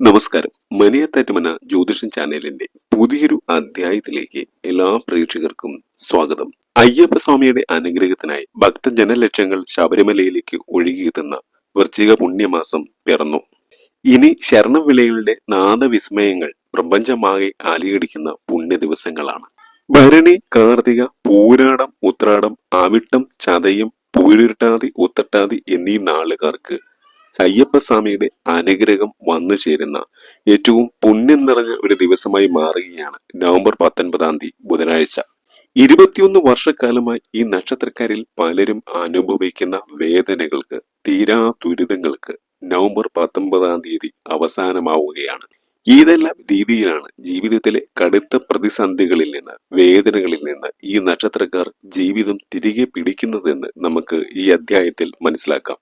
നമസ്കാരം. മനിയത്താറ്റുമന ജ്യോതിഷൻ ചാനലിന്റെ പുതിയൊരു അധ്യായത്തിലേക്ക് എല്ലാ പ്രേക്ഷകർക്കും സ്വാഗതം. അയ്യപ്പ സ്വാമിയുടെ അനുഗ്രഹത്തിനായി ഭക്തജനലക്ഷങ്ങൾ ശബരിമലയിലേക്ക് ഒഴുകിയെത്തുന്ന വൃശ്ചിക പുണ്യമാസം പിറന്നു. ഇനി ശരണവിളയുടെ നാദവിസ്മയങ്ങൾ പ്രപഞ്ചമാകെ അലയടിക്കുന്ന പുണ്യ ദിവസങ്ങളാണ് ഭരണി കാർത്തിക പൂരാടം ഉത്രാടം ആവിട്ടം ചതയം പൂരിട്ടാതി ഉത്തട്ടാതി എന്നീ നാളുകാർക്ക് അയ്യപ്പസ്വാമിയുടെ അനുഗ്രഹം വന്നു ചേരുന്ന ഏറ്റവും പുണ്യം നിറഞ്ഞ ഒരു ദിവസമായി മാറുകയാണ് നവംബർ പത്തൊൻപതാം തീയതി ബുധനാഴ്ച. ഇരുപത്തിയൊന്ന് വർഷക്കാലമായി ഈ നക്ഷത്രക്കാരിൽ പലരും അനുഭവിക്കുന്ന വേദനകൾക്ക് തീരാ ദുരിതങ്ങൾക്ക് നവംബർ പത്തൊമ്പതാം തീയതി അവസാനമാവുകയാണ്. ഏതെല്ലാം രീതിയിലാണ് ജീവിതത്തിലെ കടുത്ത പ്രതിസന്ധികളിൽ നിന്ന് വേദനകളിൽ നിന്ന് ഈ നക്ഷത്രക്കാർ ജീവിതം തിരികെ പിടിക്കുന്നതെന്ന് നമുക്ക് ഈ അധ്യായത്തിൽ മനസ്സിലാക്കാം.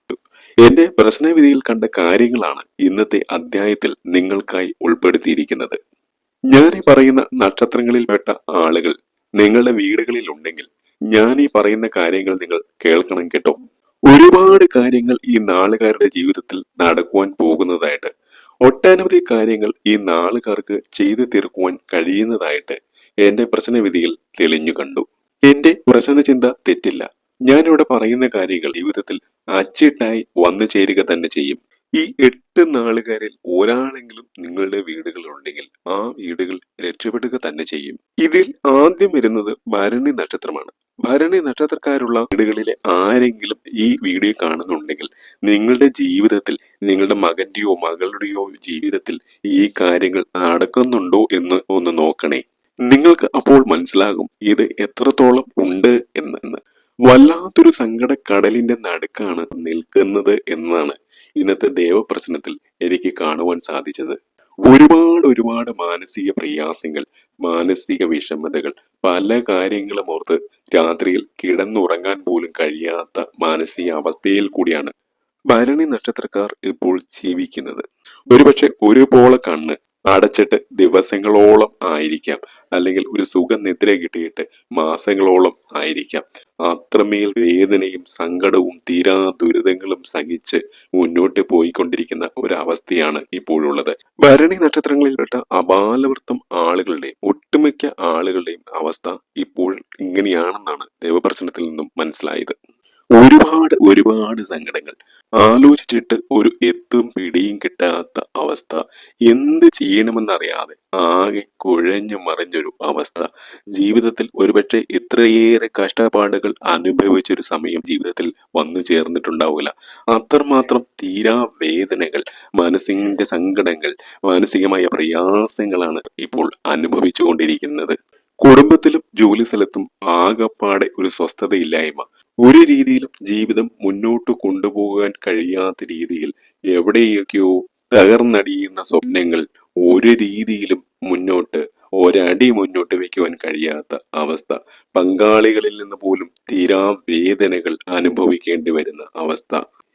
എന്റെ പ്രശ്നവിധിയിൽ കണ്ട കാര്യങ്ങളാണ് ഇന്നത്തെ അധ്യായത്തിൽ നിങ്ങൾക്കായി ഉൾപ്പെടുത്തിയിരിക്കുന്നത്. ഞാൻ ഈ പറയുന്ന നക്ഷത്രങ്ങളിൽപ്പെട്ട ആളുകൾ നിങ്ങളുടെ വീടുകളിൽ ഉണ്ടെങ്കിൽ ഞാൻ ഈ പറയുന്ന കാര്യങ്ങൾ നിങ്ങൾ കേൾക്കണം കേട്ടോ. ഒരുപാട് കാര്യങ്ങൾ ഈ നാളുകാരുടെ ജീവിതത്തിൽ നടക്കുവാൻ പോകുന്നതായിട്ട് ഒട്ടനവധി കാര്യങ്ങൾ ഈ നാളുകാർക്ക് ചെയ്തു തീർക്കുവാൻ കഴിയുന്നതായിട്ട് എന്റെ പ്രശ്നവിധിയിൽ തെളിഞ്ഞു കണ്ടു. എന്റെ പ്രശ്ന ചിന്ത തെറ്റില്ല. ഞാനിവിടെ പറയുന്ന കാര്യങ്ങൾ ജീവിതത്തിൽ അച്ചിട്ടായി വന്നു ചേരുക തന്നെ ചെയ്യും. ഈ എട്ട് നാളുകാരിൽ ഒരാളെങ്കിലും നിങ്ങളുടെ വീടുകളുണ്ടെങ്കിൽ ആ വീടുകൾ രക്ഷപ്പെടുക തന്നെ ചെയ്യും. ഇതിൽ ആദ്യം വരുന്നത് ഭരണി നക്ഷത്രമാണ്. ഭരണി നക്ഷത്രക്കാരുള്ള വീടുകളിലെ ആരെങ്കിലും ഈ വീഡിയോ കാണുന്നുണ്ടെങ്കിൽ നിങ്ങളുടെ ജീവിതത്തിൽ നിങ്ങളുടെ മകന്റെയോ മകളുടെയോ ജീവിതത്തിൽ ഈ കാര്യങ്ങൾ നടക്കുന്നുണ്ടോ എന്ന് ഒന്ന് നോക്കണേ. നിങ്ങൾക്ക് അപ്പോൾ മനസ്സിലാകും ഇത് എത്രത്തോളം ഉണ്ട് എന്ന്. വല്ലാത്തൊരു സങ്കടക്കടലിന്റെ നടുക്കാണ് നിൽക്കുന്നത് എന്നാണ് ഇന്നത്തെ ദേവപ്രശ്നത്തിൽ എനിക്ക് കാണുവാൻ സാധിച്ചത്. ഒരുപാട് ഒരുപാട് മാനസിക പ്രയാസങ്ങൾ മാനസിക വിഷമതകൾ പല കാര്യങ്ങളും ഓർത്ത് രാത്രിയിൽ കിടന്നുറങ്ങാൻ പോലും കഴിയാത്ത മാനസിക അവസ്ഥയിൽ കൂടിയാണ് ഭരണി നക്ഷത്രക്കാർ ഇപ്പോൾ ജീവിക്കുന്നത്. ഒരുപക്ഷെ ഒരുപോലെ കണ്ണ് അടച്ചിട്ട് ദിവസങ്ങളോളം ആയിരിക്കാം അല്ലെങ്കിൽ ഒരു സുഖനിദ്ര കിട്ടിയിട്ട് മാസങ്ങളോളം ആയിരിക്കാം. അത്രമേൽ വേദനയും സങ്കടവും തീരാ ദുരിതങ്ങളും സഹിച്ച് മുന്നോട്ട് പോയിക്കൊണ്ടിരിക്കുന്ന ഒരവസ്ഥയാണ് ഇപ്പോഴുള്ളത്. ഭരണി നക്ഷത്രങ്ങളിൽപ്പെട്ട അബാലവൃത്തം ആളുകളുടെയും ഒട്ടുമിക്ക ആളുകളുടെയും അവസ്ഥ ഇപ്പോൾ ഇങ്ങനെയാണെന്നാണ് ദേവപ്രശ്നത്തിൽ നിന്നും മനസ്സിലായത്. ഒരുപാട് ഒരുപാട് സങ്കടങ്ങൾ. ആലോചിച്ചിട്ട് ഒരു എത്തും പിടിയും കിട്ടാത്ത അവസ്ഥ. എന്ത് ചെയ്യണമെന്നറിയാതെ ആകെ കുഴഞ്ഞു മറിഞ്ഞൊരു അവസ്ഥ. ജീവിതത്തിൽ ഒരുപക്ഷെ ഇത്രയേറെ കഷ്ടപ്പാടുകൾ അനുഭവിച്ചൊരു സമയം ജീവിതത്തിൽ വന്നു ചേർന്നിട്ടുണ്ടാവില്ല. അത്രമാത്രം തീരാ വേദനകൾ മനസ്സിന്റെ സങ്കടങ്ങൾ മാനസികമായ പ്രയാസങ്ങളാണ് ഇപ്പോൾ അനുഭവിച്ചുകൊണ്ടിരിക്കുന്നത്. കുടുംബത്തിലും ജോലി സ്ഥലത്തും ആകപ്പാടെ ഒരു സ്വസ്ഥതയില്ലായ്മ. ഒരു രീതിയിലും ജീവിതം മുന്നോട്ട് കൊണ്ടുപോകാൻ കഴിയാത്ത രീതിയിൽ എവിടെയൊക്കെയോ തകർന്നടിയുന്ന സ്വപ്നങ്ങൾ ഒരു രീതിയിലും മുന്നോട്ട് ഒരടി മുന്നോട്ട് വെക്കുവാൻ കഴിയാത്ത അവസ്ഥ. പങ്കാളികളിൽ നിന്ന് പോലും തീരാ വേദനകൾ അനുഭവിക്കേണ്ടി വരുന്ന അവസ്ഥ.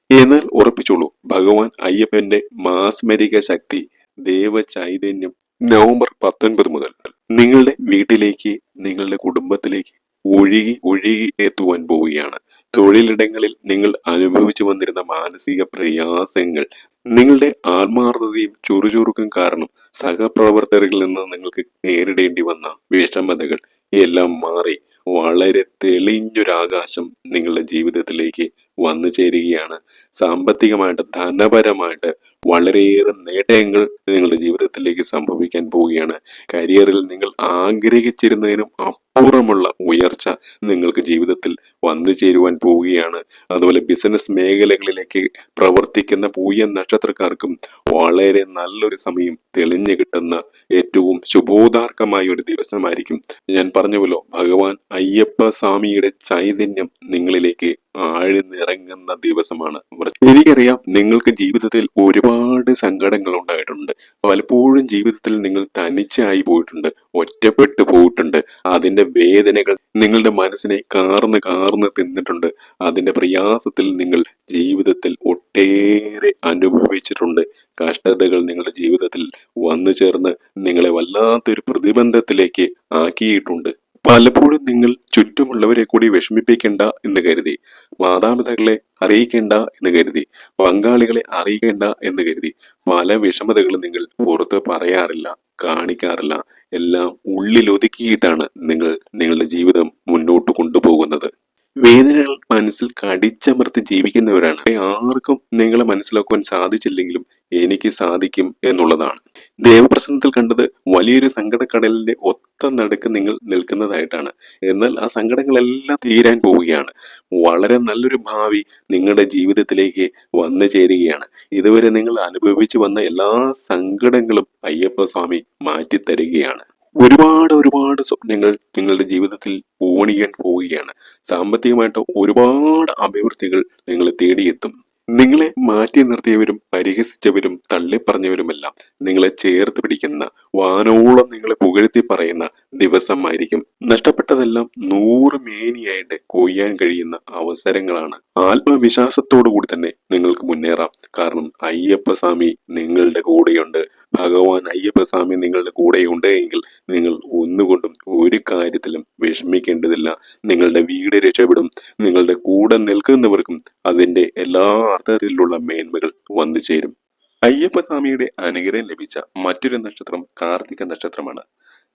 എന്നാൽ ഉറപ്പിച്ചോളൂ ഭഗവാൻ അയ്യപ്പന്റെ മാസ്മരിക ശക്തി ദേവ ചൈതന്യം നവംബർ പത്തൊൻപത് മുതൽ നിങ്ങളുടെ വീട്ടിലേക്ക് നിങ്ങളുടെ കുടുംബത്തിലേക്ക് ഒഴുകി ഒഴുകി എത്തുവാൻ പോവുകയാണ്. തൊഴിലിടങ്ങളിൽ നിങ്ങൾ അനുഭവിച്ചു വന്നിരുന്ന മാനസിക പ്രയാസങ്ങൾ നിങ്ങളുടെ ആത്മാർത്ഥതയും ചുറുചുറുക്കും കാരണം സഹപ്രവർത്തകരിൽ നിന്ന് നിങ്ങൾക്ക് നേരിടേണ്ടി വന്ന വിഷമതകൾ എല്ലാം മാറി. വളരെ തെളിഞ്ഞൊരാകാശം നിങ്ങളുടെ ജീവിതത്തിലേക്ക് വന്നു ചേരുകയാണ്. സാമ്പത്തികമായിട്ട് ധനപരമായിട്ട് വളരെയേറെ നേട്ടങ്ങൾ നിങ്ങളുടെ ജീവിതത്തിലേക്ക് സംഭവിക്കാൻ പോവുകയാണ്. കരിയറിൽ നിങ്ങൾ ആഗ്രഹിച്ചിരുന്നതിനും അപ്പുറമുള്ള ഉയർച്ച നിങ്ങൾക്ക് ജീവിതത്തിൽ വന്നു ചേരുവാൻ പോവുകയാണ്. അതുപോലെ ബിസിനസ് മേഖലകളിലേക്ക് പ്രവർത്തിക്കുന്ന പൂയ നക്ഷത്രക്കാർക്കും വളരെ നല്ലൊരു സമയം തെളിഞ്ഞു കിട്ടുന്ന ഏറ്റവും ശുഭോദാർക്കമായ ഒരു ദിവസമായിരിക്കും. ഞാൻ പറഞ്ഞുവല്ലോ ഭഗവാൻ അയ്യപ്പ സ്വാമിയുടെ ചൈതന്യം നിങ്ങളിലേക്ക് ആഴ്ന്നിറങ്ങുന്ന ദിവസമാണ്. എനിക്കറിയാം നിങ്ങൾക്ക് ജീവിതത്തിൽ ഒരുപാട് സങ്കടങ്ങൾ ഉണ്ടായിട്ടുണ്ട്. പലപ്പോഴും ജീവിതത്തിൽ നിങ്ങൾ തനിച്ചായി പോയിട്ടുണ്ട് ഒറ്റപ്പെട്ടു പോയിട്ടുണ്ട്. അതിന്റെ വേദനകൾ നിങ്ങളുടെ മനസ്സിനെ കാർന്ന് കാർന്ന് തിന്നിട്ടുണ്ട്. അതിന്റെ പ്രയാസത്തിൽ നിങ്ങൾ ജീവിതത്തിൽ ഒട്ടേറെ അനുഭവിച്ചിട്ടുണ്ട്. കഷ്ടതകൾ നിങ്ങളുടെ ജീവിതത്തിൽ വന്നു ചേർന്ന് നിങ്ങളെ വല്ലാത്തൊരു പ്രതിബന്ധത്തിലേക്ക് ആക്കിയിട്ടുണ്ട്. പലപ്പോഴും നിങ്ങൾ ചുറ്റുമുള്ളവരെ കൂടി വിഷമിപ്പിക്കേണ്ട എന്ന് കരുതി. മാതാപിതാക്കളെ അറിയിക്കേണ്ട എന്ന് കരുതി. പങ്കാളികളെ അറിയിക്കേണ്ട എന്ന് കരുതി. പല വിഷമതകളും നിങ്ങൾ പുറത്ത് പറയാറില്ല കാണിക്കാറില്ല. എല്ലാം ഉള്ളിലൊതുക്കിയിട്ടാണ് നിങ്ങൾ നിങ്ങളുടെ ജീവിതം മുന്നോട്ട് കൊണ്ടുപോകുന്നത്. വേദനകൾ മനസ്സിൽ കടിച്ചമർത്തി ജീവിക്കുന്നവരാണ്. ആർക്കും നിങ്ങളെ മനസ്സിലാക്കുവാൻ സാധിച്ചില്ലെങ്കിലും എനിക്ക് സാധിക്കും എന്നുള്ളതാണ്. ദേവപ്രസന്നത്തിൽ കണ്ടത് വലിയൊരു സങ്കടക്കടലിന്റെ ഒത്ത നടുക്ക് നിങ്ങൾ നിൽക്കുന്നതായിട്ടാണ്. എന്നാൽ ആ സങ്കടങ്ങളെല്ലാം തീരാൻ പോവുകയാണ്. വളരെ നല്ലൊരു ഭാവി നിങ്ങളുടെ ജീവിതത്തിലേക്ക് വന്നു ചേരുകയാണ്. ഇതുവരെ നിങ്ങൾ അനുഭവിച്ചു വന്ന എല്ലാ സങ്കടങ്ങളും അയ്യപ്പ സ്വാമി മാറ്റിത്തരികയാണ്. ഒരുപാട് ഒരുപാട് സ്വപ്നങ്ങൾ നിങ്ങളുടെ ജീവിതത്തിൽ ഊണിയാൻ പോവുകയാണ്. സാമ്പത്തികമായിട്ട് ഒരുപാട് അഭിവൃദ്ധികൾ നിങ്ങളെ തേടിയെത്തും. നിങ്ങളെ മാറ്റി നിർത്തിയവരും പരിഹസിച്ചവരും തള്ളിപ്പറഞ്ഞവരുമെല്ലാം നിങ്ങളെ ചേർത്ത് പിടിക്കുന്ന വാനോളം നിങ്ങളെ പുകഴ്ത്തി പറയുന്ന ദിവസമായിരിക്കും. നഷ്ടപ്പെട്ടതെല്ലാം നൂറ് മേനിയായിട്ട് കൊയ്യാൻ കഴിയുന്ന അവസരങ്ങളാണ്. ആത്മവിശ്വാസത്തോടു കൂടി തന്നെ നിങ്ങൾക്ക് മുന്നേറാം. കാരണം അയ്യപ്പസ്വാമി നിങ്ങളുടെ കൂടെയുണ്ട്. ഭഗവാൻ അയ്യപ്പസ്വാമി നിങ്ങളുടെ കൂടെയുണ്ട് എങ്കിൽ നിങ്ങൾ ഒന്നുകൊണ്ടും ഒരു കാര്യത്തിലും വിഷമിക്കേണ്ടതില്ല. നിങ്ങളുടെ വീട് രക്ഷപ്പെടും. നിങ്ങളുടെ കൂടെ നിൽക്കുന്നവർക്കും അതിന്റെ എല്ലാ അർത്ഥത്തിലുള്ള മേന്മകൾ വന്നു ചേരും അയ്യപ്പസ്വാമിയുടെ അനുഗ്രഹം ലഭിച്ച മറ്റൊരു നക്ഷത്രം കാർത്തിക നക്ഷത്രമാണ്.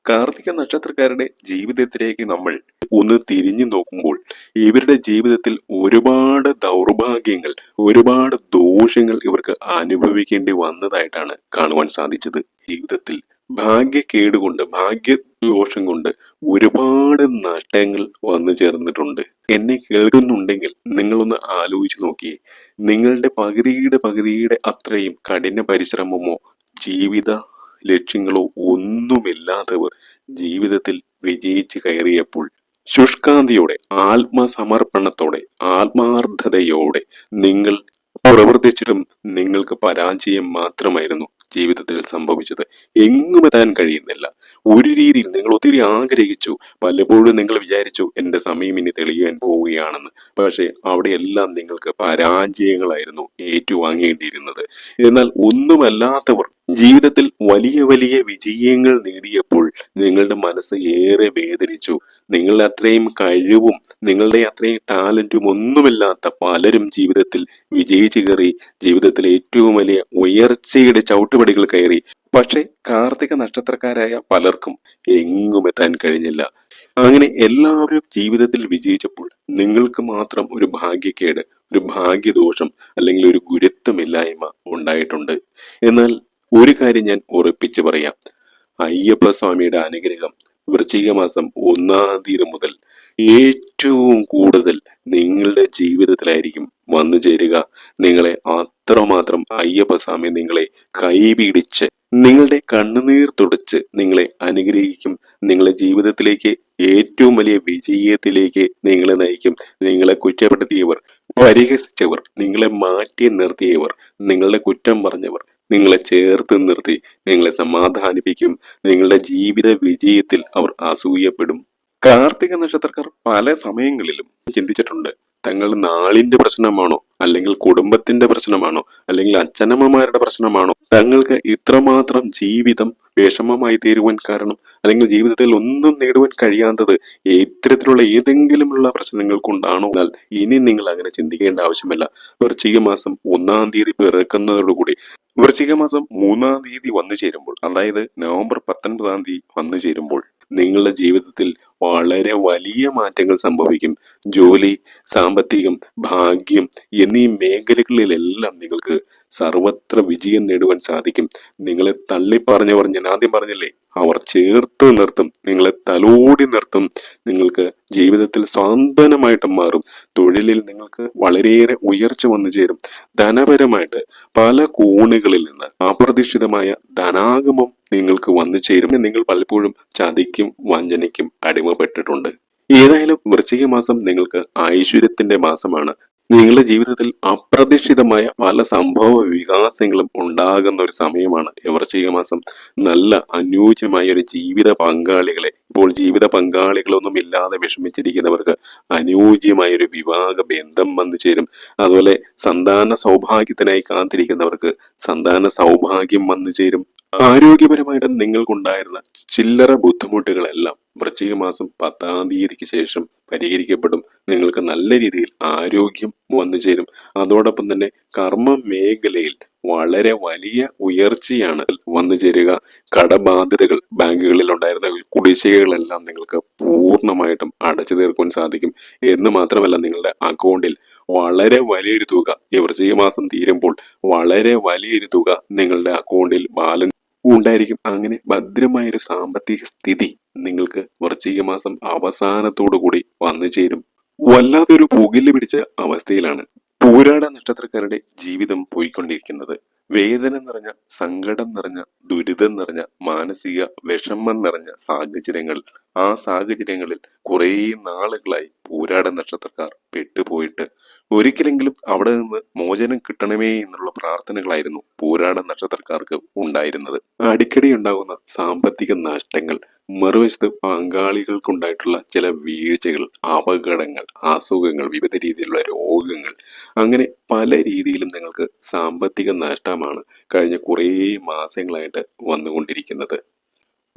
കാർത്തിക നക്ഷത്രക്കാരുടെ ജീവിതത്തിലേക്ക് നമ്മൾ ഒന്ന് തിരിഞ്ഞു നോക്കുമ്പോൾ ഇവരുടെ ജീവിതത്തിൽ ഒരുപാട് ദൗർഭാഗ്യങ്ങൾ ഒരുപാട് ദോഷങ്ങൾ ഇവർക്ക് അനുഭവിക്കേണ്ടി വന്നതായിട്ടാണ് കാണുവാൻ സാധിച്ചത്. ജീവിതത്തിൽ ഭാഗ്യക്കേട് ഭാഗ്യ ദോഷം കൊണ്ട് ഒരുപാട് നഷ്ടങ്ങൾ വന്നു ചേർന്നിട്ടുണ്ട്. എന്നെ കേൾക്കുന്നുണ്ടെങ്കിൽ നിങ്ങളൊന്ന് ആലോചിച്ച് നോക്കിയേ. നിങ്ങളുടെ പകുതിയുടെ പകുതിയുടെ അത്രയും കഠിന പരിശ്രമമോ ജീവിത ലക്ഷ്യങ്ങളോ ഒന്നുമില്ലാത്തവർ ജീവിതത്തിൽ വിജയിച്ചു കയറിയപ്പോൾ ശുഷ്കാന്തിയോടെ ആത്മസമർപ്പണത്തോടെ ആത്മാർത്ഥതയോടെ നിങ്ങൾ പ്രവർത്തിച്ചിട്ടും നിങ്ങൾക്ക് പരാജയം മാത്രമായിരുന്നു. ജീവിതത്തിൽ സംഭവിച്ചത് എങ്ങും എത്താൻ കഴിയുന്നില്ല. ഒരു രീതിയിൽ നിങ്ങൾ ഒത്തിരി ആഗ്രഹിച്ചു. പലപ്പോഴും നിങ്ങൾ വിചാരിച്ചു എന്റെ സമയം ഇനി തെളിയാൻ പോവുകയാണെന്ന്. പക്ഷേ അവിടെയെല്ലാം നിങ്ങൾക്ക് പരാജയങ്ങളായിരുന്നു ഏറ്റുവാങ്ങേണ്ടിയിരുന്നത്. എന്നാൽ ഒന്നുമല്ലാത്തവർ ജീവിതത്തിൽ വലിയ വലിയ വിജയങ്ങൾ നേടിയപ്പോൾ നിങ്ങളുടെ മനസ്സ് ഏറെ വേദനിച്ചു. നിങ്ങളുടെ അത്രയും കഴിവും നിങ്ങളുടെ അത്രയും ടാലന്റും ഒന്നുമില്ലാത്ത പലരും ജീവിതത്തിൽ വിജയിച്ചു കയറി ജീവിതത്തിലെ ഏറ്റവും വലിയ ഉയർച്ചയുടെ ചവിട്ടുപടികൾ കയറി. പക്ഷെ കാർത്തിക നക്ഷത്രക്കാരായ പലർക്കും എങ്ങും എത്താൻ കഴിഞ്ഞില്ല. അങ്ങനെ എല്ലാവരും ജീവിതത്തിൽ വിജയിച്ചപ്പോൾ നിങ്ങൾക്ക് മാത്രം ഒരു ഭാഗ്യക്കേട് ഒരു ഭാഗ്യദോഷം അല്ലെങ്കിൽ ഒരു ഗുരുത്വമില്ലായ്മ ഉണ്ടായിട്ടുണ്ട്. എന്നാൽ ഒരു കാര്യം ഞാൻ ഉറപ്പിച്ചു പറയാം. അയ്യപ്പ സ്വാമിയുടെ അനുഗ്രഹം വൃശ്ചിക മാസം ഒന്നാം തീയതി മുതൽ ഏറ്റവും കൂടുതൽ നിങ്ങളുടെ ജീവിതത്തിലായിരിക്കും വന്നു ചേരുക. നിങ്ങളെ അത്രമാത്രം അയ്യപ്പസ്വാമി നിങ്ങളെ കൈപിടിച്ച് നിങ്ങളുടെ കണ്ണുനീർ തുടച്ച് നിങ്ങളെ അനുഗ്രഹിക്കും. നിങ്ങളെ ജീവിതത്തിലേക്ക് ഏറ്റവും വലിയ വിജയത്തിലേക്ക് നിങ്ങളെ നയിക്കും. നിങ്ങളെ കുറ്റപ്പെടുത്തിയവർ പരിഹസിച്ചവർ നിങ്ങളെ മാറ്റി നിർത്തിയവർ നിങ്ങളുടെ കുറ്റം പറഞ്ഞവർ നിങ്ങളെ ചേർത്ത് നിർത്തി നിങ്ങളെ സമാധാനിപ്പിക്കും. നിങ്ങളുടെ ജീവിത വിജയത്തിൽ അവർ അസൂയപ്പെടും. കാർത്തിക നക്ഷത്രക്കാർ പല സമയങ്ങളിലും ചിന്തിച്ചിട്ടുണ്ട് തങ്ങൾ നാളിന്റെ പ്രശ്നമാണോ? അല്ലെങ്കിൽ കുടുംബത്തിന്റെ പ്രശ്നമാണോ അല്ലെങ്കിൽ അച്ഛനമ്മമാരുടെ പ്രശ്നമാണോ തങ്ങൾക്ക് ഇത്രമാത്രം ജീവിതം വിഷമമായി തീരുവാൻ കാരണം അല്ലെങ്കിൽ ജീവിതത്തിൽ ഒന്നും നേടുവാൻ കഴിയാത്തത് ഇത്തരത്തിലുള്ള ഏതെങ്കിലുമുള്ള പ്രശ്നങ്ങൾ കൊണ്ടാണോ എന്നാൽ ഇനി നിങ്ങൾ അങ്ങനെ ചിന്തിക്കേണ്ട ആവശ്യമില്ല. വൃശ്ചിക മാസം ഒന്നാം തീയതി പിറക്കുന്നതോടുകൂടി വൃശ്ചിക മാസം മൂന്നാം തീയതി വന്നു ചേരുമ്പോൾ അതായത് നവംബർ പത്തൊൻപതാം തീയതി വന്നു ചേരുമ്പോൾ നിങ്ങളുടെ ജീവിതത്തിൽ വളരെ വലിയ മാറ്റങ്ങൾ സംഭവിക്കും. ജോലി സാമ്പത്തികം ഭാഗ്യം എന്നീ മേഖലകളിലെല്ലാം നിങ്ങൾക്ക് സർവത്ര വിജയം നേടുവാൻ സാധിക്കും. നിങ്ങളെ തള്ളിപ്പറഞ്ഞവർ ഞാൻ ആദ്യം പറഞ്ഞില്ലേ? അവർ ചേർത്ത് നിർത്തും നിങ്ങളെ തലോടി നിർത്തും നിങ്ങൾക്ക് ജീവിതത്തിൽ സാന്ത്വനമായിട്ട് മാറും. തൊഴിലിൽ നിങ്ങൾക്ക് വളരെയേറെ ഉയർച്ച വന്നു ചേരും. ധനപരമായിട്ട് പല കോണുകളിൽ നിന്ന് അപ്രതീക്ഷിതമായ ധനാഗമം നിങ്ങൾക്ക് വന്നു ചേരും നിങ്ങൾ പലപ്പോഴും ചതിക്കും വഞ്ചനയ്ക്കും അടിമപ്പെട്ടിട്ടുണ്ട്. ഏതായാലും വൃശ്ചിക മാസം നിങ്ങൾക്ക് ഐശ്വര്യത്തിന്റെ മാസമാണ്. നിങ്ങളുടെ ജീവിതത്തിൽ അപ്രതീക്ഷിതമായ പല സംഭവ വികാസങ്ങളും ഉണ്ടാകുന്ന ഒരു സമയമാണ് ഈ വൃശ്ചിക മാസം. നല്ല അനുയോജ്യമായ ഒരു ജീവിത പങ്കാളികളെ ഇപ്പോൾ ജീവിത പങ്കാളികളൊന്നും ഇല്ലാതെ വിഷമിച്ചിരിക്കുന്നവർക്ക് അനുയോജ്യമായ ഒരു വിവാഹ ബന്ധം വന്നു ചേരും. അതുപോലെ സന്താന സൗഭാഗ്യത്തിനായി കാത്തിരിക്കുന്നവർക്ക് സന്താന സൗഭാഗ്യം വന്നു ചേരും. ആരോഗ്യപരമായിട്ട് നിങ്ങൾക്കുണ്ടായിരുന്ന ചില്ലറ ബുദ്ധിമുട്ടുകളെല്ലാം വൃശ്ചിക മാസം പത്താം തീയതിക്ക് ശേഷം പരിഹരിക്കപ്പെടും. നിങ്ങൾക്ക് നല്ല രീതിയിൽ ആരോഗ്യം വന്നു ചേരും. അതോടൊപ്പം തന്നെ കർമ്മ മേഖലയിൽ വളരെ വലിയ ഉയർച്ചയാണ് വന്നു ചേരുക. കടബാധ്യതകൾ ബാങ്കുകളിൽ ഉണ്ടായിരുന്ന കുടിശ്ശികകളെല്ലാം നിങ്ങൾക്ക് പൂർണമായിട്ടും അടച്ചു തീർക്കുവാൻ സാധിക്കും. എന്ന് മാത്രമല്ല നിങ്ങളുടെ അക്കൗണ്ടിൽ വളരെ വലിയൊരു തുക ഈ വൃശ്ചിക മാസം തീരുമ്പോൾ വളരെ വലിയൊരു തുക നിങ്ങളുടെ അക്കൗണ്ടിൽ ബാലൻസ് ഉണ്ടായിരിക്കും. അങ്ങനെ ഭദ്രമായൊരു സാമ്പത്തിക സ്ഥിതി നിങ്ങൾക്ക് വൃശ്ചിക മാസം അവസാനത്തോടു കൂടി വന്നു ചേരും. വല്ലാത്തൊരു പുകിൽ പിടിച്ച അവസ്ഥയിലാണ് പൂരാട നക്ഷത്രക്കാരുടെ ജീവിതം പോയിക്കൊണ്ടിരിക്കുന്നത്. വേദന നിറഞ്ഞ സങ്കടം നിറഞ്ഞ ദുരിതം നിറഞ്ഞ മാനസിക വിഷമം നിറഞ്ഞ സാഹചര്യങ്ങൾ ആ സാഹചര്യങ്ങളിൽ കുറേ നാളുകളായി പൂരാട നക്ഷത്രക്കാർ പെട്ടുപോയിട്ട് ഒരിക്കലെങ്കിലും അവിടെ നിന്ന് മോചനം കിട്ടണമേ എന്നുള്ള പ്രാർത്ഥനകളായിരുന്നു പൂരാട നക്ഷത്രക്കാർക്ക് ഉണ്ടായിരുന്നത്. അടിക്കടി ഉണ്ടാകുന്ന സാമ്പത്തിക നഷ്ടങ്ങൾ മറുവശത്ത് പങ്കാളികൾക്കുണ്ടായിട്ടുള്ള ചില വീഴ്ചകൾ അപകടങ്ങൾ അസുഖങ്ങൾ വിവിധ രീതിയിലുള്ള രോഗങ്ങൾ അങ്ങനെ പല രീതിയിലും നിങ്ങൾക്ക് സാമ്പത്തിക നഷ്ടമാണ് കഴിഞ്ഞ കുറേ മാസങ്ങളായിട്ട് വന്നുകൊണ്ടിരിക്കുന്നത്.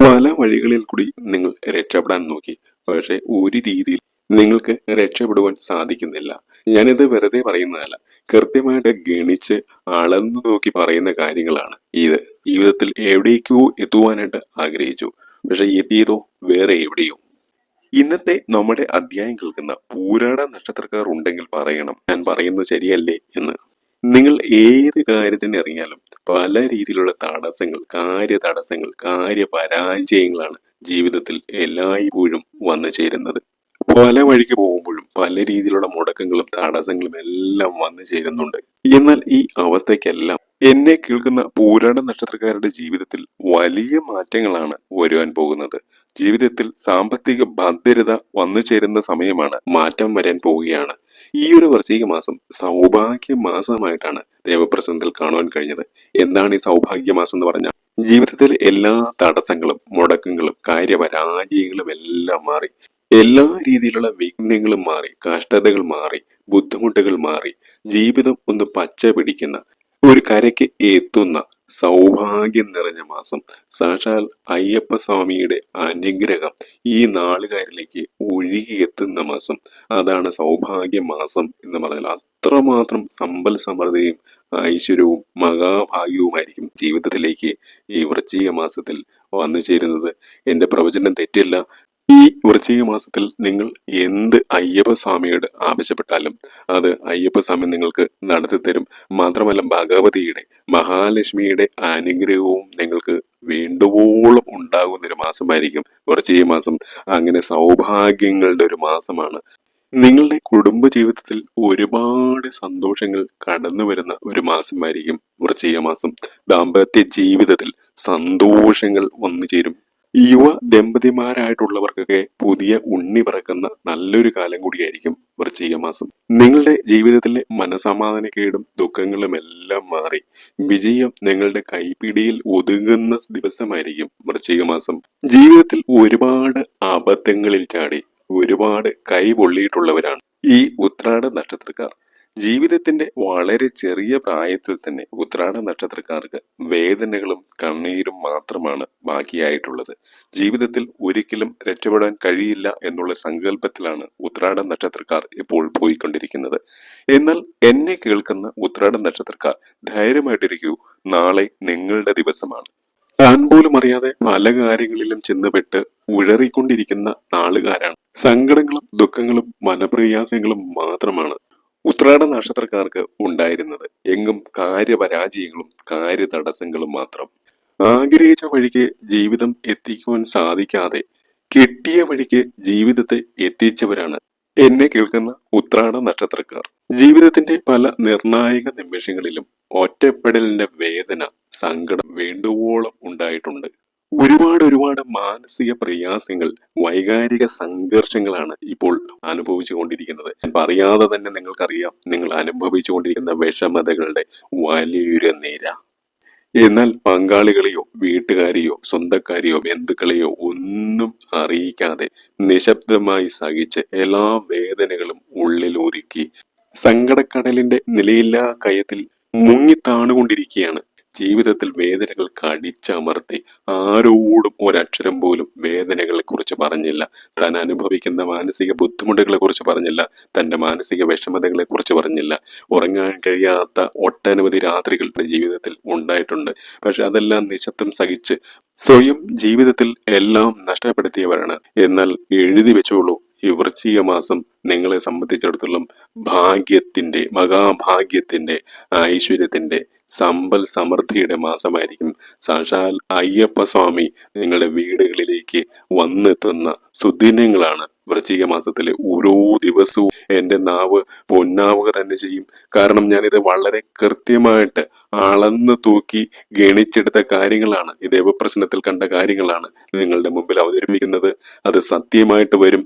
പല വഴികളിൽ കൂടി നിങ്ങൾ രക്ഷപ്പെടാൻ നോക്കി. പക്ഷെ ഒരു രീതിയിൽ നിങ്ങൾക്ക് രക്ഷപ്പെടുവാൻ സാധിക്കുന്നില്ല. ഞാനിത് വെറുതെ പറയുന്നതല്ല. കൃത്യമായിട്ട് ഗണിച്ച് അളന്നു നോക്കി പറയുന്ന കാര്യങ്ങളാണ് ഇത്. ജീവിതത്തിൽ എവിടേക്കോ എത്തുവാനായിട്ട് ആഗ്രഹിച്ചു. പക്ഷെ എത്തിയതോ വേറെ എവിടെയോ. ഇന്നത്തെ നമ്മുടെ അധ്യായം കേൾക്കുന്ന പൂരാട നക്ഷത്രക്കാർ ഉണ്ടെങ്കിൽ പറയണം. ഞാൻ പറയുന്നത് ശരിയല്ലേ എന്ന്. നിങ്ങൾ ഏത് കാര്യത്തിന് ഇറങ്ങിയാലും പല രീതിയിലുള്ള തടസ്സങ്ങൾ കാര്യ തടസ്സങ്ങൾ കാര്യ പരാജയങ്ങളാണ് ജീവിതത്തിൽ എല്ലായ്പ്പോഴും വന്നു ചേരുന്നത്. പല വഴിക്ക് പോകുമ്പോഴും പല രീതിയിലുള്ള മുടക്കങ്ങളും തടസ്സങ്ങളും എല്ലാം വന്നു ചേരുന്നുണ്ട്. എന്നാൽ ഈ അവസ്ഥയ്ക്കെല്ലാം എന്നെ കേൾക്കുന്ന പൂരാട നക്ഷത്രക്കാരുടെ ജീവിതത്തിൽ വലിയ മാറ്റങ്ങളാണ് വരുവാൻ പോകുന്നത്. ജീവിതത്തിൽ സാമ്പത്തിക ഭദ്രത വന്നു ചേരുന്ന സമയമാണ് മാറ്റം വരാൻ പോവുകയാണ്. ഈ ഒരു വർഷീക മാസം സൗഭാഗ്യ മാസമായിട്ടാണ് ദേവപ്രസന്നത്തിൽ കാണുവാൻ കഴിഞ്ഞത്. എന്താണ് ഈ സൗഭാഗ്യ മാസം എന്ന് പറഞ്ഞാൽ? ജീവിതത്തിൽ എല്ലാ തടസ്സങ്ങളും മുടക്കങ്ങളും കാര്യപരാജയങ്ങളും എല്ലാം മാറി. എല്ലാ രീതിയിലുള്ള വിഘ്നങ്ങളും മാറി കഷ്ടതകൾ മാറി ബുദ്ധിമുട്ടുകൾ മാറി ജീവിതം ഒന്ന് പച്ച പിടിക്കുന്ന ഒരു കരയ്ക്ക് എത്തുന്ന സൗഭാഗ്യം നിറഞ്ഞ മാസം. സാക്ഷാൽ അയ്യപ്പ സ്വാമിയുടെ അനുഗ്രഹം ഈ നാളുകാരിലേക്ക് ഒഴുകിയെത്തുന്ന മാസം. അതാണ് സൗഭാഗ്യ മാസം എന്ന് പറഞ്ഞാൽ അത്രമാത്രം സമ്പൽ സമൃദ്ധിയും ഐശ്വര്യവും മഹാഭാഗ്യവുമായിരിക്കും ജീവിതത്തിലേക്ക് ഈ വൃശ്ചിക മാസത്തിൽ വന്നു ചേരുന്നത്. എന്റെ പ്രവചനം തെറ്റില്ല. ഈ വൃശ്ചിക മാസത്തിൽ നിങ്ങൾ എന്ത് അയ്യപ്പ സ്വാമിയോട് ആവശ്യപ്പെട്ടാലും അത് അയ്യപ്പ സ്വാമി നിങ്ങൾക്ക് നടത്തി തരും. മാത്രമല്ല ഭഗവതിയുടെ മഹാലക്ഷ്മിയുടെ അനുഗ്രഹവും നിങ്ങൾക്ക് വേണ്ടുവോളം ഉണ്ടാകുന്ന ഒരു മാസമായിരിക്കും വൃശ്ചിക മാസം. അങ്ങനെ സൗഭാഗ്യങ്ങളുടെ ഒരു മാസമാണ്. നിങ്ങളുടെ കുടുംബ ജീവിതത്തിൽ ഒരുപാട് സന്തോഷങ്ങൾ കടന്നു വരുന്ന ഒരു മാസമായിരിക്കും വൃശ്ചിക മാസം. ദാമ്പത്യ ജീവിതത്തിൽ സന്തോഷങ്ങൾ വന്നു ചേരും യുവ ദമ്പതിമാരായിട്ടുള്ളവർക്കൊക്കെ പുതിയ ഉണ്ണി പിറക്കുന്ന നല്ലൊരു കാലം കൂടിയായിരിക്കും വൃശ്ചിക മാസം. നിങ്ങളുടെ ജീവിതത്തിലെ മനസമാധാനക്കേടും ദുഃഖങ്ങളും എല്ലാം മാറി. വിജയം നിങ്ങളുടെ കൈപിടിയിൽ ഒതുങ്ങുന്ന ദിവസമായിരിക്കും വൃശ്ചിക മാസം. ജീവിതത്തിൽ ഒരുപാട് അബദ്ധങ്ങളിൽ ചാടി ഒരുപാട് കൈ പൊള്ളിയിട്ടുള്ളവരാണ് ഈ ഉത്രാട നക്ഷത്രക്കാർ ജീവിതത്തിന്റെ വളരെ ചെറിയ പ്രായത്തിൽ തന്നെ ഉത്രാട നക്ഷത്രക്കാർക്ക് വേദനകളും കണ്ണീരും മാത്രമാണ് ബാക്കിയായിട്ടുള്ളത്. ജീവിതത്തിൽ ഒരിക്കലും രക്ഷപ്പെടാൻ കഴിയില്ല എന്നുള്ള സങ്കല്പത്തിലാണ് ഉത്രാട നക്ഷത്രക്കാർ ഇപ്പോൾ പോയിക്കൊണ്ടിരിക്കുന്നത്. എന്നാൽ എന്നെ കേൾക്കുന്ന ഉത്രാട നക്ഷത്രക്കാർ ധൈര്യമായിട്ടിരിക്കൂ. നാളെ നിങ്ങളുടെ ദിവസമാണ്. താൻ പോലും അറിയാതെ പല കാര്യങ്ങളിലും ചെന്നുപെട്ട് ഉഴറിക്കൊണ്ടിരിക്കുന്ന നാളുകാരാണ് സങ്കടങ്ങളും ദുഃഖങ്ങളും മനപ്രയാസങ്ങളും മാത്രമാണ് ഉത്രാട നക്ഷത്രക്കാർക്ക് ഉണ്ടായിരുന്നത്. എങ്ങും കാര്യപരാജയങ്ങളും കാര്യതടസ്സങ്ങളും മാത്രം. ആഗ്രഹിച്ച വഴിക്ക് ജീവിതം എത്തിക്കുവാൻ സാധിക്കാതെ കിട്ടിയ വഴിക്ക് ജീവിതത്തെ എത്തിച്ചവരാണ് എന്നെ കേൾക്കുന്ന ഉത്രാട നക്ഷത്രക്കാർ. ജീവിതത്തിന്റെ പല നിർണായക നിമിഷങ്ങളിലും ഒറ്റപ്പെടലിന്റെ വേദന സങ്കടം വേണ്ടുവോളം ഉണ്ടായിട്ടുണ്ട്. ഒരുപാട് ഒരുപാട് മാനസിക പ്രയാസങ്ങൾ വൈകാരിക സംഘർഷങ്ങളാണ് ഇപ്പോൾ അനുഭവിച്ചു കൊണ്ടിരിക്കുന്നത്. അറിയാതെ തന്നെ നിങ്ങൾക്കറിയാം നിങ്ങൾ അനുഭവിച്ചു കൊണ്ടിരിക്കുന്ന വിഷമതകളുടെ വലിയൊരു നിര. എന്നാൽ പങ്കാളികളെയോ വീട്ടുകാരെയോ സ്വന്തക്കാരെയോ ബന്ധുക്കളെയോ ഒന്നും അറിയിക്കാതെ നിശബ്ദമായി സഹിച്ച് എല്ലാ വേദനകളും ഉള്ളിൽ ഒതുക്കി സങ്കടക്കടലിന്റെ നിലയില്ലാ കയത്തിൽ മുങ്ങിത്താണുകൊണ്ടിരിക്കുകയാണ് ജീവിതത്തിൽ വേദനകൾ കടിച്ചമർത്തി ആരോടും ഒരക്ഷരം പോലും വേദനകളെ കുറിച്ച് പറഞ്ഞില്ല. താൻ അനുഭവിക്കുന്ന മാനസിക ബുദ്ധിമുട്ടുകളെ കുറിച്ച് പറഞ്ഞില്ല. തന്റെ മാനസിക വിഷമതകളെ കുറിച്ച് പറഞ്ഞില്ല. ഉറങ്ങാൻ കഴിയാത്ത ഒട്ടനവധി രാത്രികൾ ജീവിതത്തിൽ ഉണ്ടായിട്ടുണ്ട്. പക്ഷെ അതെല്ലാം നിശബ്ദം സഹിച്ച് സ്വയം ജീവിതത്തിൽ എല്ലാം നഷ്ടപ്പെടുത്തിയവരാണ്. എന്നാൽ എഴുതി വെച്ചോളൂ ഈ വൃശ്ചിക മാസം നിങ്ങളെ സംബന്ധിച്ചിടത്തോളം ഭാഗ്യത്തിന്റെ മഹാഭാഗ്യത്തിന്റെ ഐശ്വര്യത്തിന്റെ സമ്പൽ സമൃദ്ധിയുടെ മാസമായിരിക്കും സാക്ഷാൽ അയ്യപ്പ സ്വാമി നിങ്ങളുടെ വീടുകളിലേക്ക് വന്നെത്തുന്ന സുദിനങ്ങളാണ് വൃശ്ചിക മാസത്തിലെ ഓരോ ദിവസവും. എന്റെ നാവ് പൊന്നാവുക തന്നെ ചെയ്യും. കാരണം ഞാനിത് വളരെ കൃത്യമായിട്ട് അളന്ന് തൂക്കി ഗണിച്ചെടുത്ത കാര്യങ്ങളാണ്. ഈ ദേവപ്രശ്നത്തിൽ കണ്ട കാര്യങ്ങളാണ് നിങ്ങളുടെ മുമ്പിൽ അവതരിപ്പിക്കുന്നത്. അത് സത്യമായിട്ട് വരും.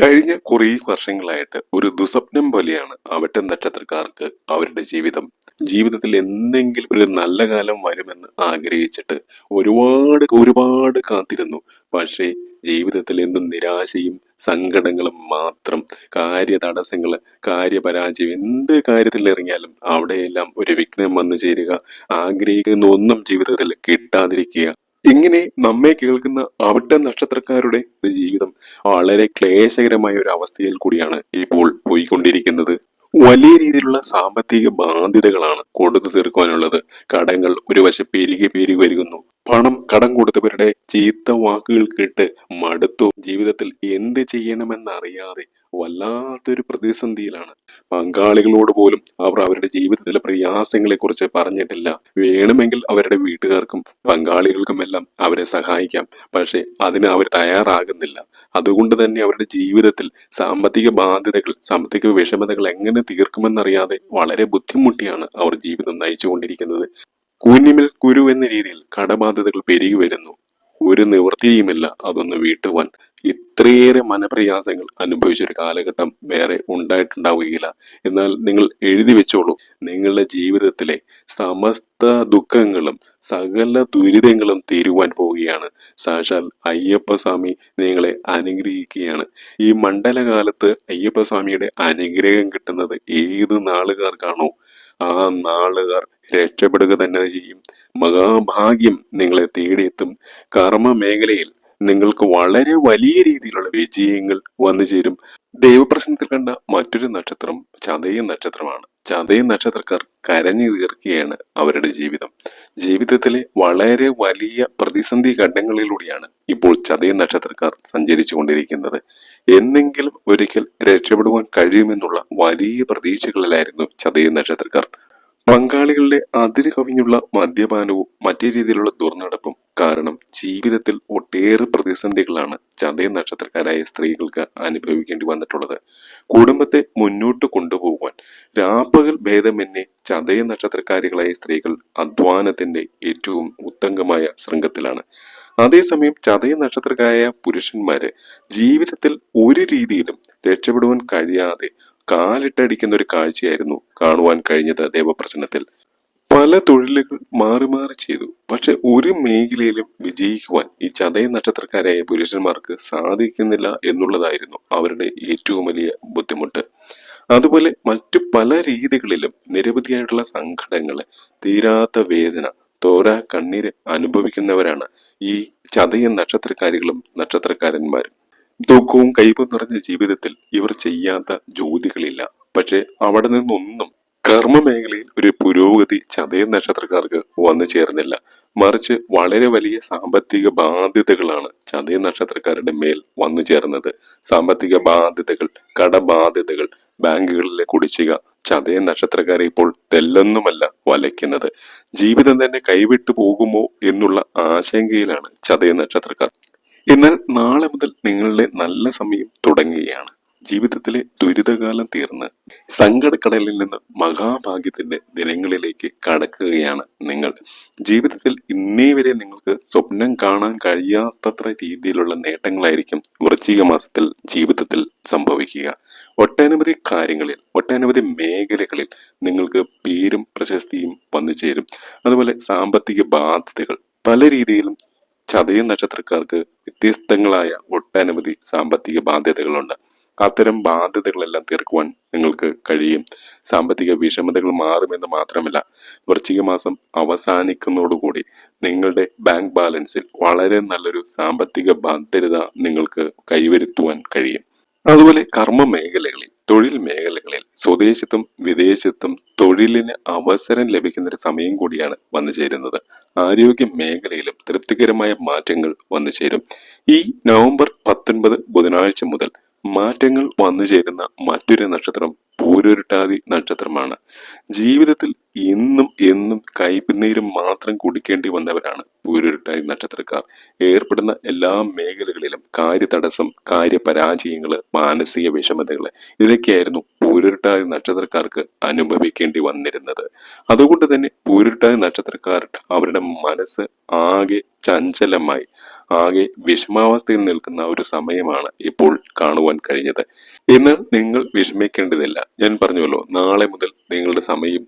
കഴിഞ്ഞ കുറേ വർഷങ്ങളായിട്ട് ഒരു ദുസ്വപ്നം പോലെയാണ് അവറ്റ നക്ഷത്രക്കാർക്ക് അവരുടെ ജീവിതം ജീവിതത്തിൽ എന്തെങ്കിലും ഒരു നല്ല കാലം വരുമെന്ന് ആഗ്രഹിച്ചിട്ട് ഒരുപാട് ഒരുപാട് കാത്തിരുന്നു. പക്ഷേ ജീവിതത്തിൽ എന്തും നിരാശയും സങ്കടങ്ങളും മാത്രം കാര്യ തടസ്സങ്ങൾ കാര്യപരാജയം എന്ത് കാര്യത്തിൽ ഇറങ്ങിയാലും അവിടെയെല്ലാം ഒരു വിഘ്നം വന്നു ചേരുക. ആഗ്രഹിക്കുന്ന ഒന്നും ജീവിതത്തിൽ കിട്ടാതിരിക്കുക. ഇങ്ങനെ നമ്മെ കേൾക്കുന്ന അവിട്ട നക്ഷത്രക്കാരുടെ ജീവിതം വളരെ ക്ലേശകരമായ ഒരു അവസ്ഥയിൽ കൂടിയാണ് ഇപ്പോൾ പോയിക്കൊണ്ടിരിക്കുന്നത്. വലിയ രീതിയിലുള്ള സാമ്പത്തിക ബാധ്യതകളാണ് കൊടുത്തു തീർക്കുവാനുള്ളത്. കടങ്ങൾ ഒരു വശം പെരുകി പെരുകി വരുന്നു പണം കടം കൊടുത്തവരുടെ ചീത്ത വാക്കുകൾ കേട്ട് മടുത്തു. ജീവിതത്തിൽ എന്ത് ചെയ്യണമെന്നറിയാതെ വല്ലാത്തൊരു പ്രതിസന്ധിയിലാണ്. പങ്കാളികളോട് പോലും അവർ അവരുടെ ജീവിതത്തിലെ പ്രയാസങ്ങളെ കുറിച്ച് പറഞ്ഞിട്ടില്ല. വേണമെങ്കിൽ അവരുടെ വീട്ടുകാർക്കും പങ്കാളികൾക്കും എല്ലാം അവരെ സഹായിക്കാം. പക്ഷെ അതിന് അവർ തയ്യാറാകുന്നില്ല. അതുകൊണ്ട് തന്നെ അവരുടെ ജീവിതത്തിൽ സാമ്പത്തിക ബാധ്യതകൾ സാമ്പത്തിക വിഷമതകൾ എങ്ങനെ തീർക്കുമെന്നറിയാതെ വളരെ ബുദ്ധിമുട്ടിയാണ് അവർ ജീവിതം നയിച്ചുകൊണ്ടിരിക്കുന്നത്. കുഞ്ഞിമിൽ കുരു എന്ന രീതിയിൽ കടബാധ്യതകൾ പെരുകി വരുന്നു. ഒരു നിവൃത്തിയുമില്ല. അതൊന്ന് വീട്ടുവാൻ ഇത്രയേറെ മനപ്രയാസങ്ങൾ അനുഭവിച്ച ഒരു കാലഘട്ടം വേറെ ഉണ്ടായിട്ടുണ്ടാവുകയില്ല. എന്നാൽ നിങ്ങൾ എഴുതി വെച്ചോളൂ. നിങ്ങളുടെ ജീവിതത്തിലെ സമസ്ത ദുഃഖങ്ങളും സകല ദുരിതങ്ങളും തീരുവാൻ പോവുകയാണ്. സാക്ഷാൽ അയ്യപ്പസ്വാമി നിങ്ങളെ അനുഗ്രഹിക്കുകയാണ്. ഈ മണ്ഡലകാലത്ത് അയ്യപ്പസ്വാമിയുടെ അനുഗ്രഹം കിട്ടുന്നത് ഏത് നാളുകാർക്കാണോ? ആ നാളുകാർ രക്ഷപ്പെടുക തന്നെ ചെയ്യും. മഹാഭാഗ്യം നിങ്ങളെ തേടിയെത്തും. കർമ്മ മേഖലയിൽ നിങ്ങൾക്ക് വളരെ വലിയ രീതിയിലുള്ള വിജയങ്ങൾ വന്നു ചേരും. ദൈവപ്രശ്നത്തിൽ കണ്ട മറ്റൊരു നക്ഷത്രം ചതയ നക്ഷത്രമാണ്. ചതയ നക്ഷത്രക്കാർ കരഞ്ഞു തീർക്കുകയാണ് അവരുടെ ജീവിതം. ജീവിതത്തിലെ വളരെ വലിയ പ്രതിസന്ധി ഘട്ടങ്ങളിലൂടെയാണ് ഇപ്പോൾ ചതയ നക്ഷത്രക്കാർ സഞ്ചരിച്ചു കൊണ്ടിരിക്കുന്നത്. എന്നെങ്കിലും ഒരിക്കൽ രക്ഷപ്പെടുവാൻ കഴിയുമെന്നുള്ള വലിയ പ്രതീക്ഷകളിലായിരുന്നു ചതയ നക്ഷത്രക്കാർ പങ്കാളികളുടെ അതിര് കവിഞ്ഞുള്ള മദ്യപാനവും മറ്റു രീതിയിലുള്ള ദുർനടപ്പും കാരണം ജീവിതത്തിൽ ഒട്ടേറെ പ്രതിസന്ധികളാണ് ചതയ നക്ഷത്രക്കാരായ സ്ത്രീകൾക്ക് അനുഭവിക്കേണ്ടി വന്നിട്ടുള്ളത്. കുടുംബത്തെ മുന്നോട്ട് കൊണ്ടുപോകുവാൻ രാപ്പകൽ ഭേദമെന്നെ ചതയ നക്ഷത്രക്കാരികളായ സ്ത്രീകൾ അധ്വാനത്തിന്റെ ഏറ്റവും ഉത്തംഗമായ ശൃംഗത്തിലാണ്. അതേസമയം ചതയ നക്ഷത്രക്കാരായ പുരുഷന്മാര് ജീവിതത്തിൽ ഒരു രീതിയിലും രക്ഷപ്പെടുവാൻ കഴിയാതെ കാലിട്ടടിക്കുന്ന ഒരു കാഴ്ചയായിരുന്നു കാണുവാൻ കഴിഞ്ഞത് ദേവപ്രസന്നത്തിൽ. പല തൊഴിലുകൾ മാറി മാറി ചെയ്തു. പക്ഷെ ഒരു മേഖലയിലും വിജയിക്കുവാൻ ഈ ചതയ നക്ഷത്രക്കാരായ പുരുഷന്മാർക്ക് സാധിക്കുന്നില്ല എന്നുള്ളതായിരുന്നു അവരുടെ ഏറ്റവും വലിയ ബുദ്ധിമുട്ട്. അതുപോലെ മറ്റു പല രീതികളിലും നിരവധിയായിട്ടുള്ള സങ്കടങ്ങൾ തീരാത്ത വേദന തോരാ കണ്ണീര് അനുഭവിക്കുന്നവരാണ് ഈ ചതയ നക്ഷത്രക്കാരികളും നക്ഷത്രക്കാരന്മാരും. ദുഃഖവും കയ്പും നിറഞ്ഞ ജീവിതത്തിൽ ഇവർ ചെയ്യാത്ത ജോലികളില്ല. പക്ഷെ അവിടെ നിന്നൊന്നും കർമ്മ മേഖലയിൽ ഒരു പുരോഗതി ചതയ നക്ഷത്രക്കാർക്ക് വന്നു ചേർന്നില്ല. മറിച്ച് വളരെ വലിയ സാമ്പത്തിക ബാധ്യതകളാണ് ചതയ നക്ഷത്രക്കാരുടെ മേൽ വന്നു ചേർന്നത്. സാമ്പത്തിക ബാധ്യതകൾ കടബാധ്യതകൾ ബാങ്കുകളിലെ കുടിശ്ശിക ചതയ നക്ഷത്രക്കാരെ ഇപ്പോൾ തെല്ലൊന്നുമല്ല വലയ്ക്കുന്നത്. ജീവിതം തന്നെ കൈവിട്ടു പോകുമോ എന്നുള്ള ആശങ്കയിലാണ് ചതയ നക്ഷത്രക്കാർ. എന്നാൽ നാളെ മുതൽ നിങ്ങളുടെ നല്ല സമയം തുടങ്ങുകയാണ്. ജീവിതത്തിലെ ദുരിതകാലം തീർന്ന് സങ്കടക്കടലിൽ നിന്ന് മഹാഭാഗ്യത്തിന്റെ ദിനങ്ങളിലേക്ക് കടക്കുകയാണ് നിങ്ങൾ. ജീവിതത്തിൽ ഇന്നേ വരെ നിങ്ങൾക്ക് സ്വപ്നം കാണാൻ കഴിയാത്തത്ര രീതിയിലുള്ള നേട്ടങ്ങളായിരിക്കും വൃശ്ചിക മാസത്തിൽ ജീവിതത്തിൽ സംഭവിക്കുക. ഒട്ടനവധി കാര്യങ്ങളിൽ ഒട്ടനവധി മേഖലകളിൽ നിങ്ങൾക്ക് പേരും പ്രശസ്തിയും വന്നു ചേരും അതുപോലെ സാമ്പത്തിക ബാധ്യതകൾ പല രീതിയിലും ചതയ നക്ഷത്രക്കാർക്ക് വ്യത്യസ്തങ്ങളായ ഒട്ടനവധി സാമ്പത്തിക ബാധ്യതകളുണ്ട്. അത്തരം ബാധ്യതകളെല്ലാം തീർക്കുവാൻ നിങ്ങൾക്ക് കഴിയും. സാമ്പത്തിക വിഷമതകൾ മാറുമെന്ന് മാത്രമല്ല വൃശ്ചിക മാസം അവസാനിക്കുന്നതോടുകൂടി നിങ്ങളുടെ ബാങ്ക് ബാലൻസിൽ വളരെ നല്ലൊരു സാമ്പത്തിക ഭദ്രത നിങ്ങൾക്ക് കൈവരുത്തുവാൻ കഴിയും. അതുപോലെ കർമ്മ മേഖലകളിൽ തൊഴിൽ മേഖലകളിൽ സ്വദേശത്തും വിദേശത്തും തൊഴിലിന് അവസരം ലഭിക്കുന്ന ഒരു സമയം കൂടിയാണ് വന്നു ചേരുന്നത്. ആരോഗ്യ മേഖലയിലും തൃപ്തികരമായ മാറ്റങ്ങൾ വന്നു ചേരും. ഈ നവംബർ പത്തൊൻപത് ബുധനാഴ്ച മുതൽ മാറ്റങ്ങൾ വന്നു ചേരുന്ന മറ്റൊരു നക്ഷത്രം പൂരൊരുട്ടാതി നക്ഷത്രമാണ്. ജീവിതത്തിൽ ഇന്നും എന്നും കൈപിന്നീരും മാത്രം കുടിക്കേണ്ടി വന്നവരാണ് പൂരുരുട്ടായി നക്ഷത്രക്കാർ. ഏർപ്പെടുന്ന എല്ലാ മേഖലകളിലും കാര്യതടസ്സം കാര്യപരാജയങ്ങൾ മാനസിക വിഷമതകൾ ഇതൊക്കെയായിരുന്നു പൂരുരുട്ടായ നക്ഷത്രക്കാർക്ക് അനുഭവിക്കേണ്ടി വന്നിരുന്നത്. അതുകൊണ്ട് തന്നെ പൂരുരുട്ടാതി നക്ഷത്രക്കാർ അവരുടെ മനസ്സ് ആകെ ചഞ്ചലമായി ആകെ വിഷമാവസ്ഥയിൽ നിൽക്കുന്ന ഒരു സമയമാണ് ഇപ്പോൾ കാണുവാൻ കഴിഞ്ഞത്. എന്നാൽ നിങ്ങൾ വിഷമിക്കേണ്ടതില്ല. ഞാൻ പറഞ്ഞുവല്ലോ നാളെ മുതൽ നിങ്ങളുടെ സമയം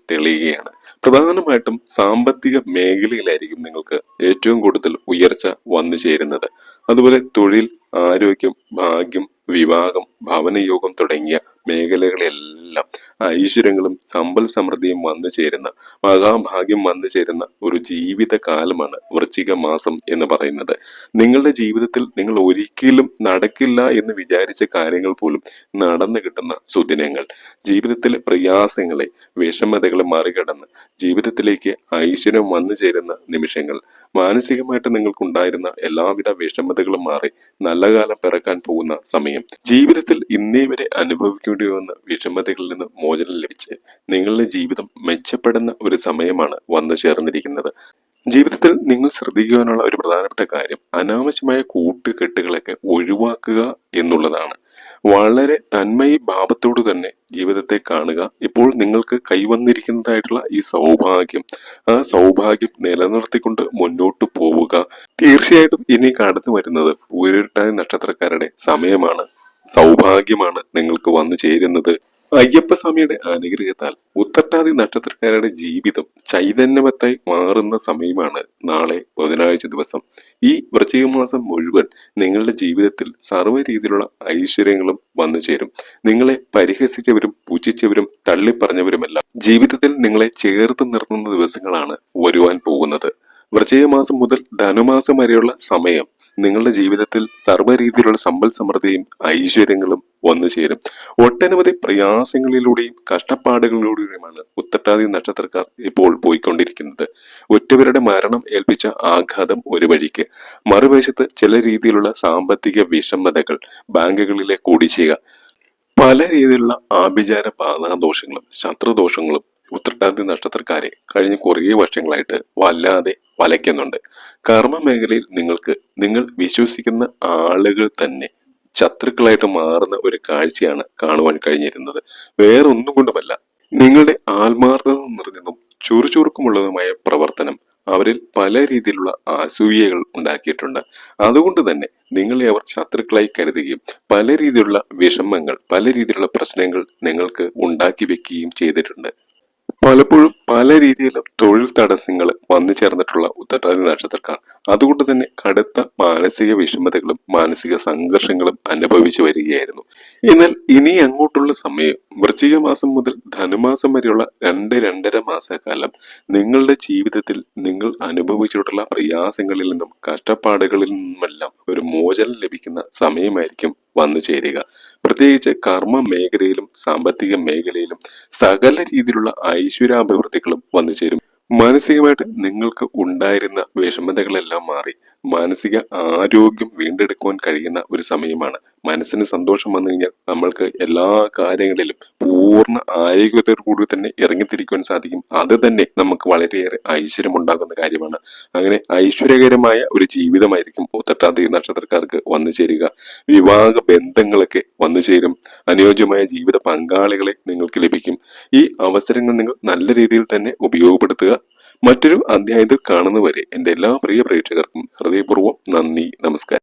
തെളിയുകയാണ് പ്രധാനമായിട്ടും സാമ്പത്തിക മേഖലയിലായിരിക്കും നിങ്ങൾക്ക് ഏറ്റവും കൂടുതൽ ഉയർച്ച വന്നു ചേരുന്നത്. അതുപോലെ തൊഴിൽ ആരോഗ്യം ഭാഗ്യം വിവാഹം ഭവനയോഗം തുടങ്ങിയ മേഖലകളിലെല്ലാം ഐശ്വര്യങ്ങളും സമ്പൽ സമൃദ്ധിയും വന്നു ചേരുന്ന മഹാഭാഗ്യം വന്നു ചേരുന്ന ഒരു ജീവിത കാലമാണ് വൃശ്ചിക മാസം എന്ന് പറയുന്നത്. നിങ്ങളുടെ ജീവിതത്തിൽ നിങ്ങൾ ഒരിക്കലും നടക്കില്ല എന്ന് വിചാരിച്ച കാര്യങ്ങൾ പോലും നടന്നു കിട്ടുന്ന സുദിനങ്ങൾ. ജീവിതത്തിലെ പ്രയാസങ്ങളെ വിഷമതകളെ മറികടന്ന് ജീവിതത്തിലേക്ക് ഐശ്വര്യം വന്നു ചേരുന്ന നിമിഷങ്ങൾ. മാനസികമായിട്ട് നിങ്ങൾക്കുണ്ടായിരുന്ന എല്ലാവിധ വിഷമതകളും മാറി നല്ല കാലം പിറക്കാൻ പോകുന്ന സമയം. ജീവിതത്തിൽ ഇന്നേ വരെ വന്ന വിഷമതകളിൽ നിന്ന് മോചനം ലഭിച്ച് നിങ്ങളുടെ ജീവിതം മെച്ചപ്പെടുന്ന ഒരു സമയമാണ് വന്നു ചേർന്നിരിക്കുന്നത്. ജീവിതത്തിൽ നിങ്ങൾ ശ്രദ്ധിക്കുവാനുള്ള ഒരു പ്രധാനപ്പെട്ട കാര്യം അനാവശ്യമായ കൂട്ടുകെട്ടുകളൊക്കെ ഒഴിവാക്കുക എന്നുള്ളതാണ്. വളരെ തന്മയി ഭാവത്തോട് തന്നെ ജീവിതത്തെ കാണുക. ഇപ്പോൾ നിങ്ങൾക്ക് കൈവന്നിരിക്കുന്നതായിട്ടുള്ള ഈ സൗഭാഗ്യം ആ സൗഭാഗ്യം നിലനിർത്തിക്കൊണ്ട് മുന്നോട്ട് പോവുക. തീർച്ചയായിട്ടും ഇനി കടന്നു വരുന്നത് പൂരിട്ടായ നക്ഷത്രക്കാരുടെ സമയമാണ്. സൗഭാഗ്യമാണ് നിങ്ങൾക്ക് വന്നു ചേരുന്നത്. അയ്യപ്പസ്വാമിയുടെ അനുഗ്രഹത്താൽ ഉത്തട്ടാതി നക്ഷത്രക്കാരുടെ ജീവിതം ചൈതന്യവത്തായി മാറുന്ന സമയമാണ് നാളെ ബുധനാഴ്ച ദിവസം. ഈ വൃശ്ചിക മാസം മുഴുവൻ നിങ്ങളുടെ ജീവിതത്തിൽ സർവ രീതിയിലുള്ള ഐശ്വര്യങ്ങളും വന്നു ചേരും. നിങ്ങളെ പരിഹസിച്ചവരും പൂജിച്ചവരും തള്ളിപ്പറഞ്ഞവരുമെല്ലാം ജീവിതത്തിൽ നിങ്ങളെ ചേർത്ത് നിർത്തുന്ന ദിവസങ്ങളാണ് വരുവാൻ പോകുന്നത്. വൃശ്ചിക മാസം മുതൽ ധനുമാസം വരെയുള്ള സമയം നിങ്ങളുടെ ജീവിതത്തിൽ സർവ രീതിയിലുള്ള സമ്പൽ സമൃദ്ധിയും ഐശ്വര്യങ്ങളും വന്നു ചേരും. ഒട്ടനവധി പ്രയാസങ്ങളിലൂടെയും കഷ്ടപ്പാടുകളിലൂടെയുമാണ് ഉത്തട്ടാതി നക്ഷത്രക്കാർ ഇപ്പോൾ പോയിക്കൊണ്ടിരിക്കുന്നത്. ഒറ്റവരുടെ മരണം ഏൽപ്പിച്ച ആഘാതം ഒരു വഴിക്ക്. മറുവശത്ത് ചില രീതിയിലുള്ള സാമ്പത്തിക വിഷമതകൾ ബാങ്കുകളിലെ കൂടിച്ചേക പല രീതിയിലുള്ള ആഭിചാര ബാധാദോഷങ്ങളും ശത്രുദോഷങ്ങളും ഉത്രട്ടാതി നക്ഷത്രക്കാരെ കഴിഞ്ഞ കുറേ വർഷങ്ങളായിട്ട് വല്ലാതെ വലയ്ക്കുന്നുണ്ട്. കർമ്മ മേഖലയിൽ നിങ്ങൾക്ക് നിങ്ങൾ വിശ്വസിക്കുന്ന ആളുകൾ തന്നെ ശത്രുക്കളായിട്ട് മാറുന്ന ഒരു കാഴ്ചയാണ് കാണുവാൻ കഴിഞ്ഞിരുന്നത്. വേറൊന്നും കൊണ്ടുമല്ല നിങ്ങളുടെ ആത്മാർത്ഥത നിറഞ്ഞതും ചുറുചുറുക്കുമുള്ളതുമായ പ്രവർത്തനം അവരിൽ പല രീതിയിലുള്ള അസൂയകൾ ഉണ്ടാക്കിയിട്ടുണ്ട്. അതുകൊണ്ട് തന്നെ നിങ്ങളെ അവർ ശത്രുക്കളായി കരുതുകയും പല രീതിയിലുള്ള വിഷമങ്ങൾ പല രീതിയിലുള്ള പ്രശ്നങ്ങൾ നിങ്ങൾക്ക് ഉണ്ടാക്കി വെക്കുകയും ചെയ്തിട്ടുണ്ട്. പലപ്പോഴും പല രീതിയിലും തൊഴിൽ തടസ്സങ്ങൾ വന്നു ചേർന്നിട്ടുള്ള ഉത്തരവാദി നക്ഷത്രക്കാർ. അതുകൊണ്ട് തന്നെ കടുത്ത മാനസിക വിഷമതകളും മാനസിക സംഘർഷങ്ങളും അനുഭവിച്ചു വരികയായിരുന്നു. എന്നാൽ ഇനി അങ്ങോട്ടുള്ള സമയം വൃശ്ചിക മാസം മുതൽ ധനുമാസം വരെയുള്ള രണ്ട് രണ്ടര മാസക്കാലം നിങ്ങളുടെ ജീവിതത്തിൽ നിങ്ങൾ അനുഭവിച്ചിട്ടുള്ള പ്രയാസങ്ങളിൽ നിന്നും കഷ്ടപ്പാടുകളിൽ നിന്നുമെല്ലാം ഒരു മോചനം ലഭിക്കുന്ന സമയമായിരിക്കും. വന്നു ചേരുക. പ്രത്യേകിച്ച് കർമ്മ മേഖലയിലും സാമ്പത്തിക മേഖലയിലും സകല രീതിയിലുള്ള ഐശ്വര്യാഭിവൃദ്ധികളും വന്നു ചേരും. മാനസികമായിട്ട് നിങ്ങൾക്ക് ഉണ്ടായിരുന്ന വിഷമതകളെല്ലാം മാറി. മാനസിക ആരോഗ്യം വീണ്ടെടുക്കുവാൻ കഴിയുന്ന ഒരു സമയമാണ്. മനസ്സിന് സന്തോഷം വന്നു കഴിഞ്ഞാൽ നമ്മൾക്ക് എല്ലാ കാര്യങ്ങളിലും പൂർണ ആരോഗ്യത്തോടു കൂടി തന്നെ ഇറങ്ങിത്തിരിക്കുവാൻ സാധിക്കും. അത് തന്നെ നമുക്ക് വളരെയേറെ ഐശ്വര്യം ഉണ്ടാകുന്ന കാര്യമാണ്. അങ്ങനെ ഐശ്വര്യകരമായ ഒരു ജീവിതമായിരിക്കും ഉത്തട്ടാതി നക്ഷത്രക്കാർക്ക് വന്നു ചേരുക. വിവാഹ ബന്ധങ്ങളൊക്കെ വന്നു ചേരും. അനുയോജ്യമായ ജീവിത പങ്കാളികളെ നിങ്ങൾക്ക് ലഭിക്കും. ഈ അവസരങ്ങൾ നിങ്ങൾ നല്ല രീതിയിൽ തന്നെ ഉപയോഗപ്പെടുത്തുക. മറ്റൊരു അധ്യായത്തിൽ കാണുന്നവരെ എന്റെ എല്ലാ പ്രിയ പ്രേക്ഷകർക്കും ഹൃദയപൂർവം നന്ദി നമസ്കാരം.